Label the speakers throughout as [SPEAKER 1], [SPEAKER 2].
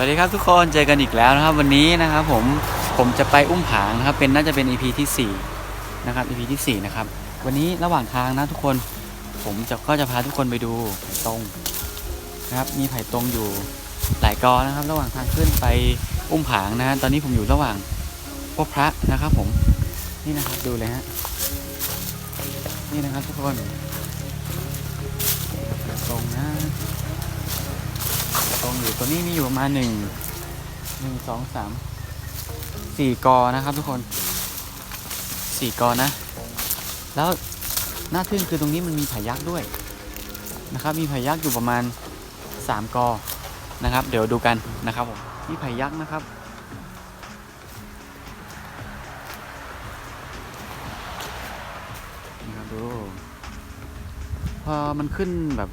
[SPEAKER 1] วัสดีครับทุกคนเจอกันอีกแล้วนะครับ วันนี้นะครับผมผมจะไปอุ้มผางนะครับ เป็นน่าจะเป็น EP ที่4นะครับ EP ที่4นะครับวันนี้ระหว่างทางนะทุกคนผมจะก็จะพาทุกคนไปดูไผ่ตรงนะครับ มีไผ่ตรงอยู่หลายกอนะครับ ระหว่างทางขึ้นไปอุ้มผางนะตอนนี้ผมอยู่ระหว่างพวกพระนะครับ ผมนี่นะครับดูเลยฮะนี่นะครับทุกคนไผ่ตรงนะ ตรงอยู่ตัวนี้มีอยู่ประมาณหนึ่งหนึ่งสองสามสี่กอนะครับทุกคนสี่กอนะ แล้วน่าทึ่งคือตรงนี้มันมีผายักษ์ด้วยนะครับ มีผายักษ์อยู่ประมาณสามกอนะครับ เดี๋ยวดูกันนะครับผมมีผายักษ์นะครับนี่ครับดูพอมันขึ้นแบบ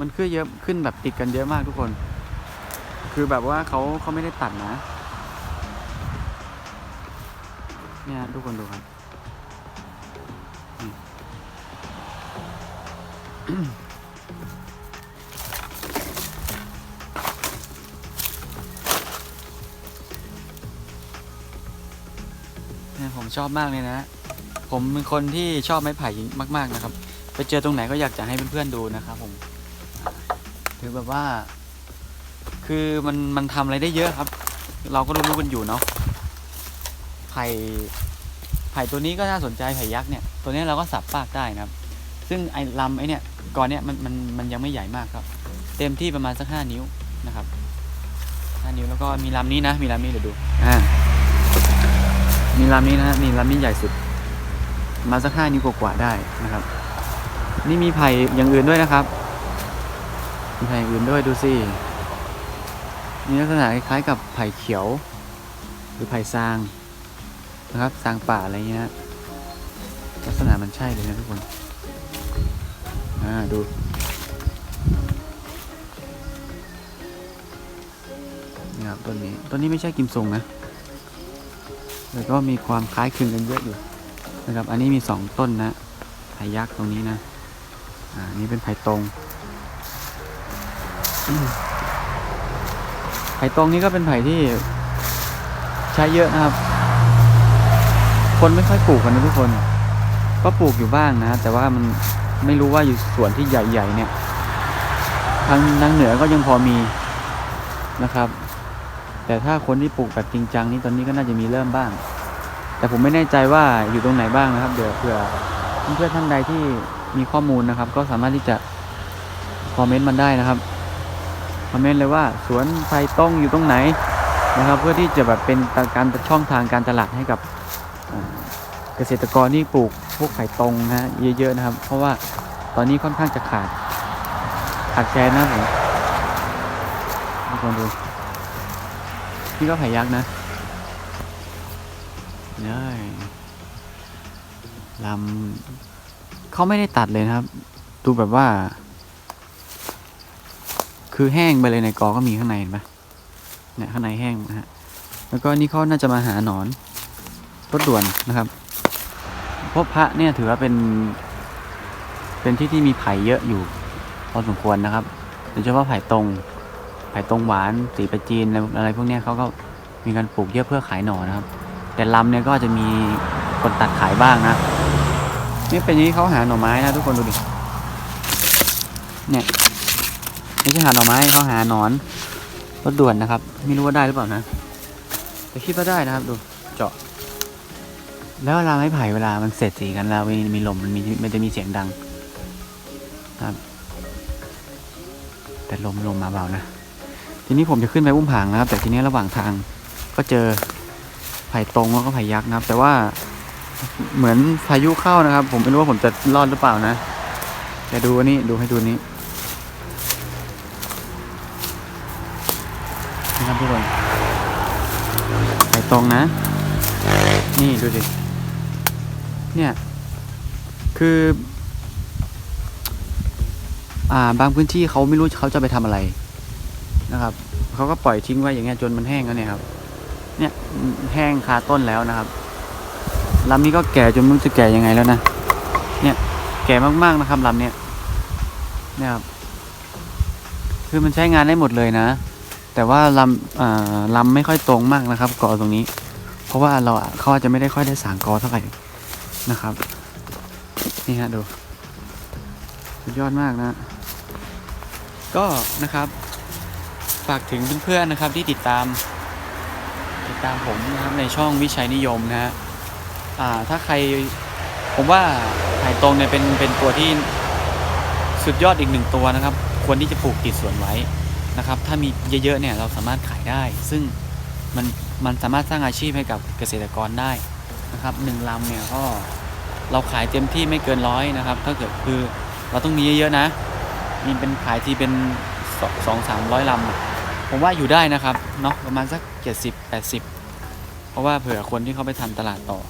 [SPEAKER 1] มันขึ้นเยอะขึ้นแบบติดกันเยอะมากทุกคน คือแบบว่าเขาเขาไม่ได้ตัดนะ เนี่ยทุกคนดูครับนี่เนี่ยผมชอบมากเลยนะ ผมเป็นคนที่ชอบไม้ไผ่มาก ๆนะครับ ไปเจอตรงไหนก็อยากจะให้เพื่อนๆดูนะครับผม ถือแบบว่า คือมันมันทำอะไรได้เยอะครับ เราก็รู้ๆกันอยู่เนาะไผ่ไผ่ตัวนี้ก็น่าสนใจไผ่ยักษ์เนี่ย ตัวนี้เราก็สับปากได้นะครับ ซึ่งไอ้ลำไอ้เนี่ยก่อนเนี่ยมันมันมันยังไม่ใหญ่มากครับ เต็มที่ประมาณสักห้านิ้วนะครับห้านิ้วแล้วก็มีลำนี้นะ มีลำนี้เดี๋ยวดูอ่ามีลำนี้นะฮะมีลำนี้ใหญ่สุด มาสักห้านิ้วกว่าได้นะครับ นี่มีไผ่อย่างอื่นด้วยนะครับ มีไผ่อย่งอื่นด้วยดูสิมีลักษณะคล้ายๆกับไผ่เขียว หรือไผ่ซางนะครับซางป่าอะไรเงี้ยลักษณะมันใช่เลยนะทุกคนอ่าดูนี่ครับต้นนี้ต้นนี้ไม่ใช่กิมซุงนะแต่ก็มีความคล้ายคลึงกันเยอะอยู่นะครับ อันนี้มีสองต้นนะไผ่ยักษ์ตรงนี้นะอ่านี่เป็นไผ่ตรง ไผ่ตรงนี้ก็เป็นไผ่ที่ใช้เยอะนะครับ คนไม่ค่อยปลูกกันนะทุกคน ก็ปลูกอยู่บ้างนะ แต่ว่ามันไม่รู้ว่าอยู่สวนที่ใหญ่ๆเนี่ย ทางทางเหนือก็ยังพอมีนะครับ แต่ถ้าคนที่ปลูกแบบจริงจังนี่ตอนนี้ก็น่าจะมีเริ่มบ้าง แต่ผมไม่แน่ใจว่าอยู่ตรงไหนบ้างนะครับ เดี๋ยวเผื่อเพื่อนท่านใดที่มีข้อมูลนะครับ ก็สามารถที่จะคอมเมนต์มันได้นะครับ คอมเมนต์เลยว่าสวนไผ่ต้องอยู่ตรงไหนนะครับเพื่อที่จะแบบเป็นการช่องทางการตลาดให้กับเกษตรกรที่ปลูกพวกไผ่ตรงนะฮะเยอะๆนะครับ เพราะว่าตอนนี้ค่อนข้างจะขาดขาดแคลนนะผมทุกคนดูนี่ก็ไผ่ยักษ์นะนี่ลำเขาไม่ได้ตัดเลยนะครับ ดูแบบว่า คือแห้งไปเลยในกอก็มีข้างในเห็นปะเนี่ยข้างในแห้งนะฮะแล้วก็นี่เขาน่าจะมาหาหนอนรถด่วนนะครับเพราะพระเนี่ยถือว่าเป็น เป็นที่ที่มีไผ่เยอะอยู่พอสมควรนะครับโดยเฉพาะไผ่ตรงไผ่ตรงหวานสีประจีนอะไรอะไรพวกเนี้ยเขาก็มีการปลูกเยอะเพื่อขายหน่อนะครับ แต่ลำเนี่ยก็จจะมีคนตัดขายบ้างนะ นี่เป็นอย่างนี้เขาหาหน่อไม้นะทุกคนดูดิเนี่ย ไม่ใช่หาหน่อไม้เขาหาหนอนรถด่วนนะครับ ไม่รู้ว่าได้หรือเปล่านะ แต่คิดว่าได้นะครับดูเจาะ แล้วเวลาไม้ไผ่เวลามันเสร็จสีกันแล้วมีมีลมมันมีมันจะมีเสียงดังครับ แต่ลมลมมาเบานะ ทีนี้ผมจะขึ้นไปอุ้มผางนะครับ แต่ทีนี้ระหว่างทางก็เจอไผ่ตรงแล้วก็ไผ่ยักษ์นะครับ แต่ว่าเหมือนพายุเข้านะครับ ผมไม่รู้ว่าผมจะรอดหรือเปล่านะแต่ดูนนี้ดูให้ดูนี้ นะครับทุกคนไปตรงนะ นี่ดูสิเนี่ย คือ อ่าบางพื้นที่เขาไม่รู้เขาจะไปทำอะไรนะครับเขาก็ปล่อยทิ้งไว้อย่างเงี้ยจนมันแห้งแล้วเนี่ยครับ เนี่ยแห้งคาต้นแล้วนะครับลำนี้ก็แก่จนไม่รู้จะแก่ยังไงแล้วนะ เนี่ยแก่มากๆนะครับลำเนี้ยเนี่ยครับ คือมันใช้งานได้หมดเลยนะ แต่ว่าลำลำไม่ค่อยตรงมากนะครับกอตรงนี้ เพราะว่าเราเขาอาจจะไม่ได้ค่อยได้สางกอเท่าไหร่นะครับ นี่ฮะดูสุดยอดมากนะ ก็นะครับฝากถึงเพื่อนๆนะครับที่ติดตาม ติดตามผมนะครับในช่องวิชัยนิยมนะฮะอ่าถ้าใครผมว่าไผ่ตรงเนี่ยเป็นเป็นตัวที่สุดยอดอีกหนึ่งตัวนะครับ ควรที่จะปลูกติดสวนไว้ นะครับ ถ้ามีเยอะๆเนี่ยเราสามารถขายได้ ซึ่งมันมันสามารถสร้างอาชีพให้กับเกษตรกรได้นะครับหนึ่งลำเนี่ยก็เราขายเต็มที่ไม่เกินร้อยนะครับ ถ้าเกิดคือเราต้องมีเยอะๆนะมีเป็นขายที่เป็นสองสามร้อยลำผมว่าอยู่ได้นะครับเนาะประมาณสักเจ็ดสิบแปดสิบเพราะว่าเผื่อคนที่เขาไปทำตลาดต่อ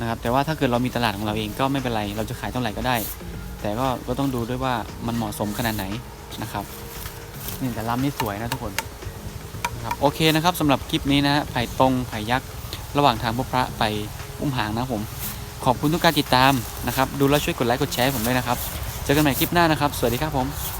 [SPEAKER 1] นะครับแต่ว่าถ้าเกิดเรามีตลาดของเราเองก็ไม่เป็นไร เราจะขายเท่าไหร่ก็ได้ แต่ก็ก็ต้องดูด้วยว่ามันเหมาะสมขนาดไหนนะครับ นี่แต่ลำนี่สวยนะทุกคนนะครับโอเคนะครับสำหรับคลิปนี้นะฮะไผ่ตรงไผ่ยักษ์ระหว่างทางพบพระไปอุ้มหางนะผมขอบคุณทุกการติดตามนะครับ ดูแล้วช่วยกดไลค์กดแชร์ผมด้วยนะครับ เจอกันใหม่คลิปหน้านะครับ สวัสดีครับผม